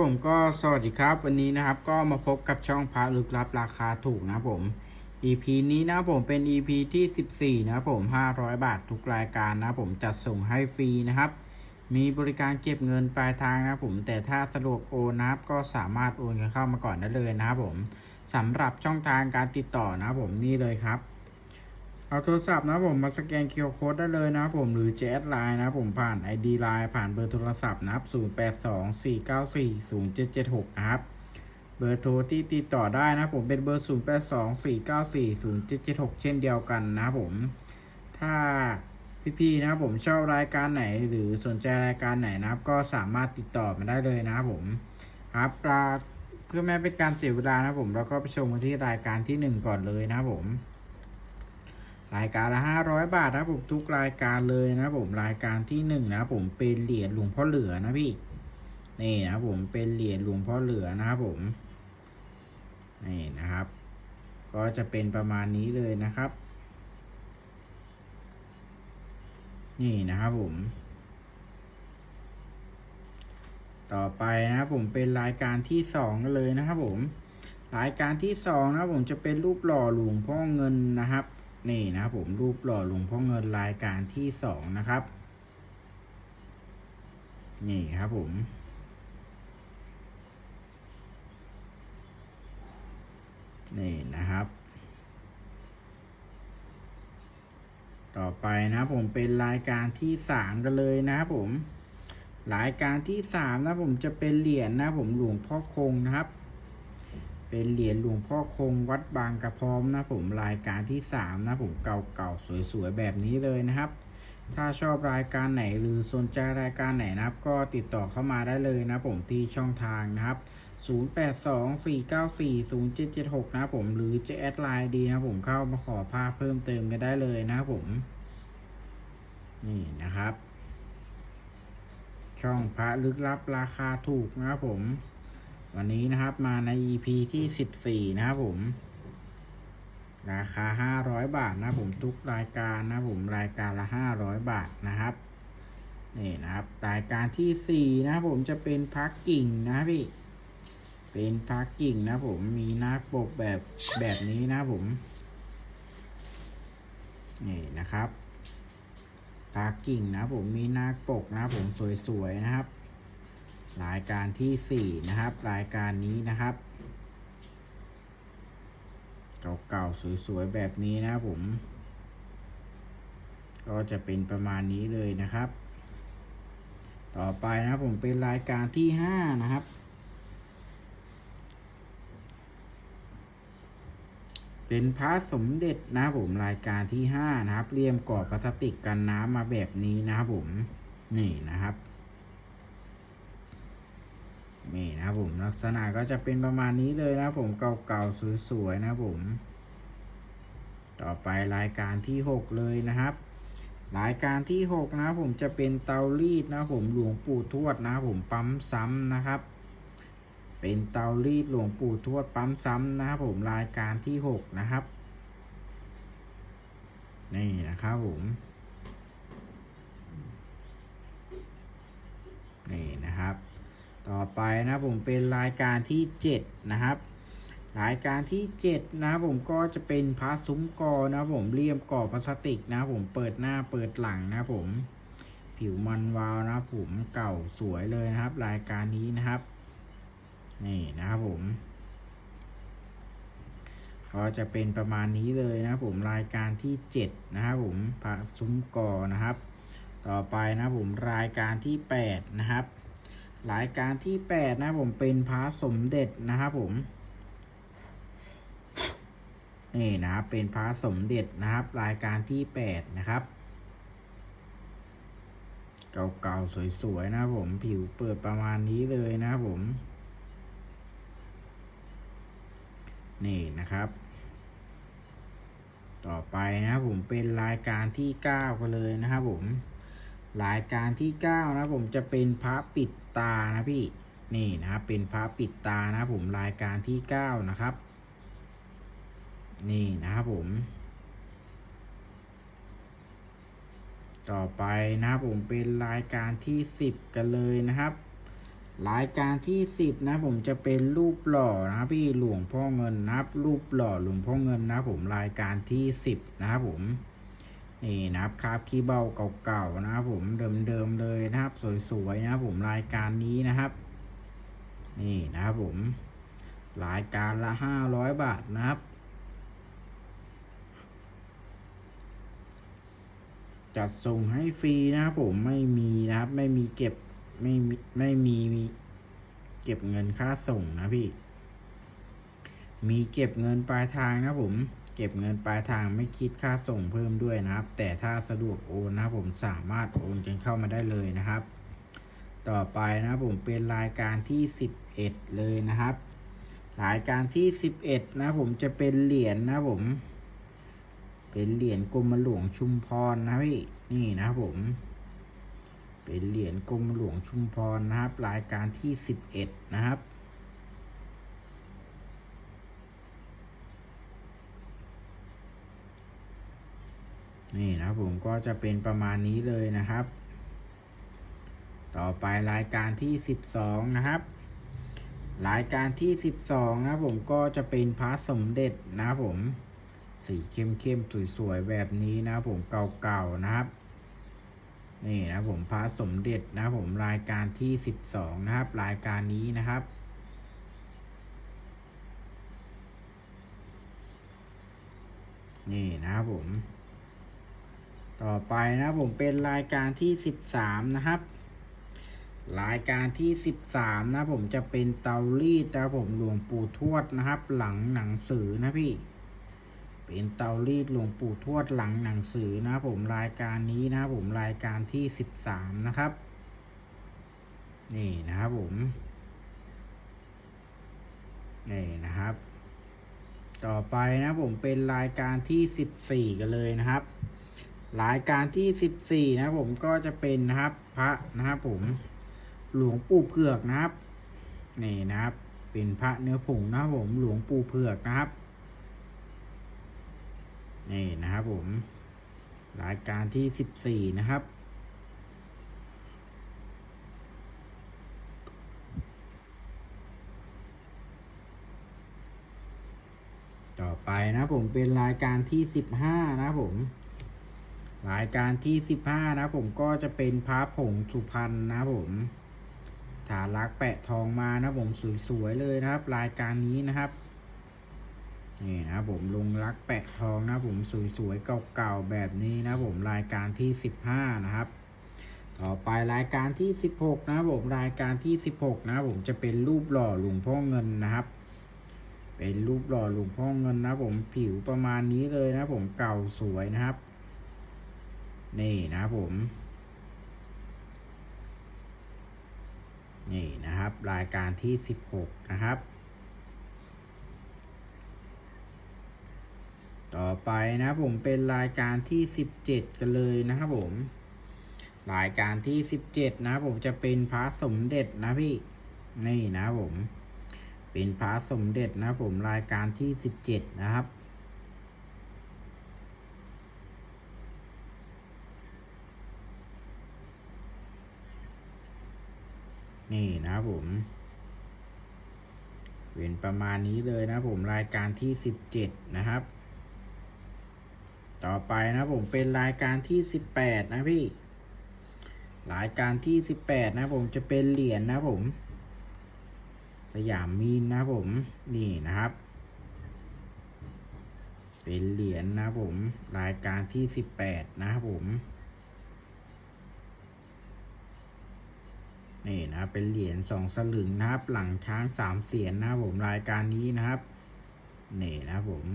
ผมก็สวัสดีครับวันนี้นะครับก็มาพบกับช่องพระลึกลับราคาถูกนะผม EP นี้นะผมเป็น EP ที่ 14 นะผม 500 บาททุกรายการนะผมจัดส่งให้ฟรีนะครับ มีบริการเก็บเงินปลายทางนะผม แต่ถ้าสะดวกโอนนะครับก็สามารถโอนกันเข้ามาก่อนได้เลยนะครับผมสำหรับช่องทางการติดต่อนะผมนี่เลยครับ เอาโทรศัพท์นะผมมาสแกนเคอร์โคดได้เลยนะผมหรือแชทไลน์นะผมผ่าน ID ไลน์ผ่านเบอร์โทรศัพท์นะครับ 0824940776 นะครับ เบอร์โทรที่ติดต่อได้นะผมเป็นเบอร์ 0824940776 เช่นเดียวกันนะผม ถ้าพี่ๆนะผมชอบรายการไหนหรือสนใจรายการไหนนะครับ ก็สามารถติดต่อมาได้เลยนะผมครับลาเพื่อไม่ให้เป็นการเสียเวลานะผมเราก็ไปชมกันที่รายการที่หนึ่งก่อนเลยนะผม รายการละห้าร้อยบาทนะผมทุกรายการเลยนะผมรายการที่หนึ่งนะผมเป็นเหรียญหลวงพ่อเหลือนะพี่นี่นะผมเป็นเหรียญหลวงพ่อเหลือนะครับผมนี่นะครับ ก็จะเป็นประมาณนี้เลยนะครับ นี่นะครับผม ต่อไปนะผมเป็นรายการที่สองเลยนะครับผม รายการที่สองนะผมจะเป็นรูปหล่อหลวงพ่อเงินนะครับ นี่นะครับผมรูปหล่อหลวงพ่อเงินรายการที่สองนะครับ นี่ครับผมนี่นะครับ ต่อไปนะผมเป็นรายการที่สามกันเลยนะครับผม รายการที่สามนะผมจะเป็นเหรียญนะผมหลวงพ่อคงนะครับ เป็นเหรียญหลวงพ่อคงวัดบางกระพร้อมนะผมรายการที่สามนะผมเก่าๆ สวยๆ แบบนี้เลยนะครับ ถ้าชอบรายการไหนหรือสนใจรายการไหนนะครับ ก็ติดต่อเข้ามาได้เลยนะผมที่ช่องทางนะครับ 0824940776 นะผมหรือจะแอดไลน์ดีนะผมเข้ามาขอภาพเพิ่มเติมกันได้เลยนะผม นี่นะครับ ช่องพระลึกลับราคาถูกนะครับผม วันนี้นะครับมาใน EP ที่14นะครับผม ราคา500บาทนะผมทุกรายการนะผมรายการละ500บาทนะครับนี่นะครับ รายการที่4นะผมจะเป็นพักกิ่งนะพี่ เป็นพักกิ่งนะผมมีหน้าปกแบบแบบนี้นะผม นี่นะครับพักกิ่งนะผมมีหน้าปกนะผมสวยๆนะครับ รายการที่สี่นะครับ รายการนี้นะครับ เก่าๆ สวยๆ แบบนี้นะผม ก็จะเป็นประมาณนี้เลยนะครับ ต่อไปนะครับผมเป็นรายการที่ห้านะครับ เป็นพระสมเด็จนะผมรายการที่ห้านะครับเรียมกรอบพลาสติกกันน้ำมาแบบนี้นะครับผม นี่นะครับ นี่นะผมลักษณะก็จะเป็นประมาณนี้เลยนะผมเก่าๆสวยๆนะผม ต่อไปรายการที่หกเลยนะครับ รายการที่หกนะผมจะเป็นเตารีดนะผมหลวงปู่ทวดนะผมปั๊มซ้ำนะครับ เป็นเตารีดหลวงปู่ทวดปั๊มซ้ำนะครับผมรายการที่หกนะครับ นี่นะครับผมนี่นะครับ ต่อไปนะผมเป็นรายการที่เจ็ดนะครับ รายการที่เจ็ดนะผมก็จะเป็นพระซุ้มกอนะผมเลี่ยมกรอบพลาสติกนะผมเปิดหน้าเปิดหลังนะผม ผิวมันวาวนะผมเก่าสวยเลยนะครับ รายการนี้นะครับ นี่นะครับผมก็จะเป็นประมาณนี้เลยนะผมรายการที่เจ็ดนะครับผมพระซุ้มกอนะครับ ต่อไปนะผมรายการที่แปดนะครับ รายการที่แปดนะผมเป็นพระสมเด็จนะครับผม นี่นะครับเป็นพระสมเด็จนะครับ รายการที่แปดนะครับ เก่าๆสวยๆนะผมผิวเปิดประมาณนี้เลยนะครับผม นี่นะครับต่อไปนะผมเป็นรายการที่เก้ากันเลยนะครับผม รายการที่เก้านะผมจะเป็นพระปิดตานะพี่นี่นะครับเป็นพระปิดตานะผมรายการที่เก้านะครับ นี่นะครับผม ต่อไปนะครับผมเป็นรายการที่สิบกันเลยนะครับ รายการที่สิบนะผมจะเป็นรูปหล่อนะพี่หลวงพ่อเงินนะครับ รูปหล่อหลวงพ่อเงินนะผมรายการที่สิบนะครับผม นี่นะครับคาบคีย์เบาเก่าๆนะครับผมเดิมๆเลยนะครับ สวยๆนะครับผมรายการนี้นะครับ นี่นะครับผมรายการละห้าร้อยบาทนะครับ จัดส่งให้ฟรีนะครับผมไม่มีนะครับ ไม่มีเก็บไม่มีไม่มีเก็บเงินค่าส่งนะพี่ มีเก็บเงินปลายทางนะผม เก็บเงินปลายทางไม่คิดค่าส่งเพิ่มด้วยนะครับ แต่ถ้าสะดวกโอนนะผมสามารถโอนกันเข้ามาได้เลยนะครับ ต่อไปนะผมเป็นรายการที่สิบเอ็ดเลยนะครับ รายการที่สิบเอ็ดนะผมจะเป็นเหรียญนะผม เป็นเหรียญกรมหลวงชุมพรนะพี่นี่นะครับผม เป็นเหรียญกรมหลวงชุมพรนะครับ รายการที่สิบเอ็ดนะครับ นี่นะครับผมก็จะเป็นประมาณนี้เลยนะครับ ต่อไปรายการที่สิบสองนะครับ รายการที่สิบสองนะผมก็จะเป็นพระสมเด็จนะผมสีเข้มๆสวยๆแบบนี้นะผมเก่าๆนะครับ นี่นะผมพระสมเด็จนะผมรายการที่สิบสองนะครับ รายการนี้นะครับนี่นะครับผม ต่อไปนะผมเป็นรายการที่สิบสามนะครับ รายการที่สิบสามนะผมจะเป็นเตารีดนะผมหลวงปู่ทวดนะครับ หลังหนังสือนะพี่ เป็นเตารีดหลวงปู่ทวดหลังหนังสือนะครับผมรายการนี้นะผมรายการที่สิบสามนะครับ นี่นะครับผมนี่นะครับ ต่อไปนะผมเป็นรายการที่สิบสี่กันเลยนะครับ รายการที่สิบสี่นะผมก็จะเป็นนะครับพระนะครับผมหลวงปู่เผือกนะครับนี่นะครับ เป็นพระเนื้อผงนะครับผมหลวงปู่เผือกนะครับนี่นะครับผมรายการที่สิบสี่นะครับต่อไปนะผมเป็นรายการที่สิบห้านะผม รายการที่สิบห้านะผมก็จะเป็นพระผงสุพรรณนะผมฐานรักแปะทองมานะผมสวยๆเลยนะครับ รายการนี้นะครับนี่นะผมลุงรักแปะทองนะผมสวยๆเก่าๆแบบนี้นะผมรายการที่สิบห้านะครับ ต่อไปรายการที่สิบหกนะผมรายการที่สิบหกนะผมจะเป็นรูปหล่อหลวงพ่อเงินนะครับ เป็นรูปหล่อหลวงพ่อเงินนะผมผิวประมาณนี้เลยนะผมเก่าสวยนะครับ นี่นะครับผม นี่นะครับ รายการที่สิบหกนะครับ ต่อไปนะผมเป็นรายการที่สิบเจ็ดกันเลยนะครับผม รายการที่สิบเจ็ดนะผมจะเป็นพระสมเด็จนะพี่ นี่นะผม เป็นพระสมเด็จนะผมรายการที่สิบเจ็ดนะครับ นี่นะครับผมเป็นประมาณนี้เลยนะผมรายการที่สิบเจ็ดนะครับ ต่อไปนะผมเป็นรายการที่สิบแปดนะพี่ รายการที่สิบแปดนะผมจะเป็นเหรียญนะผม สยามมีนนะผมนี่นะครับ เป็นเหรียญนะผม รายการที่สิบแปดนะครับผม นี่นะเป็นเหรียญสองสลึงนะครับ หลังช้างสามเสียนนะครับผมรายการนี้นะครับนี่นะครับผม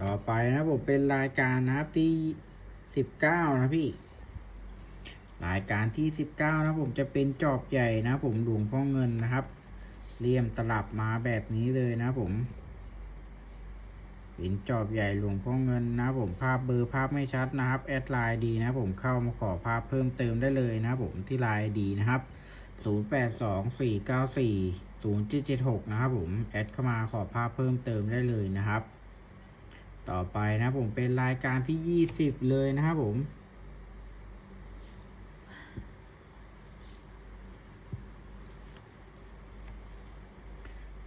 ต่อไปนะผมเป็นรายการนะครับที่สิบเก้านะพี่ รายการที่สิบเก้านะผมจะเป็นจอบใหญ่นะผมหลวงพ่อเงินนะครับเลี่ยมตลับมาแบบนี้เลยนะผม เป็นจอบใหญ่หลวงพ่อเงินนะผมภาพเบอร์ภาพไม่ชัดนะครับแอดไลน์ดีนะผมเข้ามาขอภาพเพิ่มเติมได้เลยนะผมที่ไลน์ดีนะครับ0824940776นะครับผมแอดเข้ามาขอภาพเพิ่มเติมได้เลยนะครับ ต่อไปนะผมเป็นรายการที่ยี่สิบเลยนะครับผม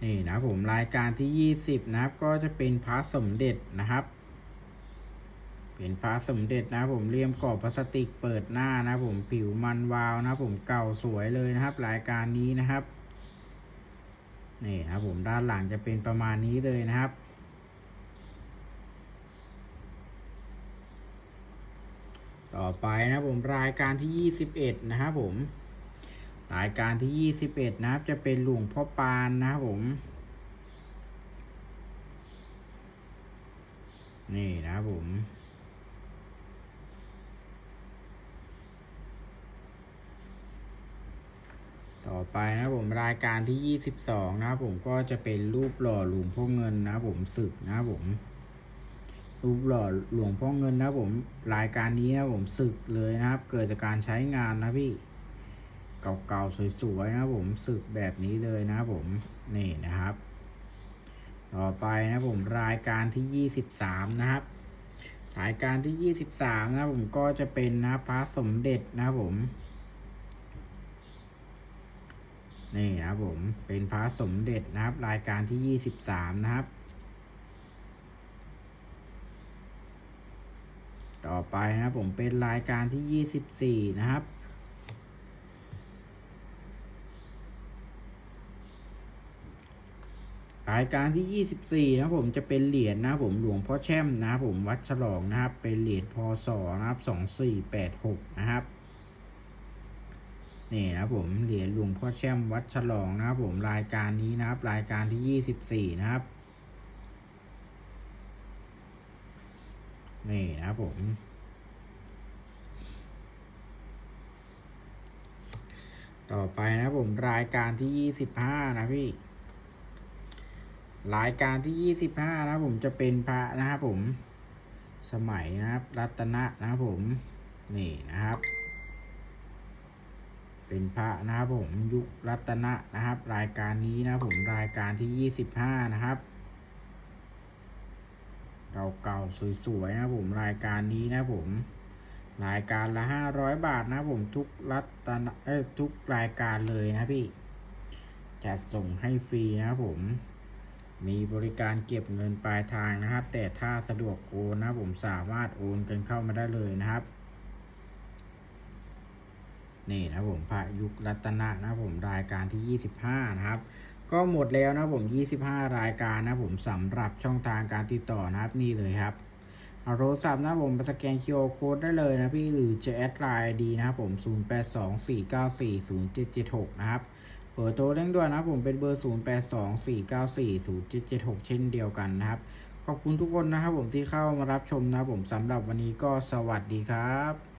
นี่นะผมรายการที่ยี่สิบนะครับ ก็จะเป็นพระสมเด็จนะครับ เป็นพระสมเด็จนะผมเลี่ยมกรอบพลาสติกเปิดหน้านะผมผิวมันวาวนะผมเก่าสวยเลยนะครับ รายการนี้นะครับนี่นะผมด้านหลังจะเป็นประมาณนี้เลยนะครับต่อไปนะผมรายการที่ 21 นะครับผม รายการที่ 21 นะครับ จะเป็นหลวงพ่อปานนะครับผม นี่นะครับผมต่อไปนะครับผมรายการที่ 22 นะครับผมก็จะเป็นรูปหล่อหลวงพ่อเงินนะครับผมศึกนะครับผมรูปหล่อหลวงพ่อเงินนะครับผมรายการนี้นะครับผมศึกเลยนะครับ เกิดจากการใช้งานนะพี่ เก่าๆสวยๆนะผมศึกแบบนี้เลยนะผมนี่นะครับ ต่อไปนะผมรายการที่23นะครับ รายการที่23นะครับผมก็จะเป็นนะพระสมเด็จนะผมนี่นะผมเป็นพระสมเด็จนะครับ รายการที่23นะครับ ต่อไปนะผมเป็นรายการที่24นะครับ รายการที่ 24 นะผมจะเป็นเหรียญนะผมหลวงพ่อแช่มนะผมวัดฉลองนะครับ เป็นเหรียญพศนะครับ 2486 นะครับนี่นะผมเหรียญหลวงพ่อแช่มวัดฉลองนะครับผมรายการนี้นะครับ รายการที่ 24 นะครับนี่นะผมต่อไปนะผมรายการที่ 25 นะพี่ รายการที่25นะครับผมจะเป็นพระนะครับผม สมัยนะครับ รัตนะนะครับผม นี่นะครับ เป็นพระนะครับผมยุครัตนะนะครับ รายการนี้นะผมรายการที่25นะครับเก่าๆสวยๆนะผมรายการนี้นะผม รายการละ500บาทนะผมทุกรัตนะเอ้ทุกรายการเลยนะพี่จัดส่งให้ฟรีนะครับผม มีบริการเก็บเงินปลายทางนะครับ แต่ถ้าสะดวกโอนนะผมสามารถโอนกันเข้ามาได้เลยนะครับ นี่นะผมพระยุครัตนะนะผมรายการที่ 25 นะครับ ก็หมดแล้วนะครับผม 25 รายการนะผมสำหรับช่องทางการติดต่อนะครับนี่เลยครับเอาโทรศัพท์นะผมไปสแกน QR Code ได้เลยนะพี่หรือจะแอดไลน์ดีนะครับผม 0824940776 นะครับ เบอร์โทรเร่งด่วนนะครับผมเป็นเบอร์ 0824940776 เช่นเดียวกันนะครับ ขอบคุณทุกคนนะครับผมที่เข้ามารับชมนะครับผมสำหรับวันนี้ก็สวัสดีครับ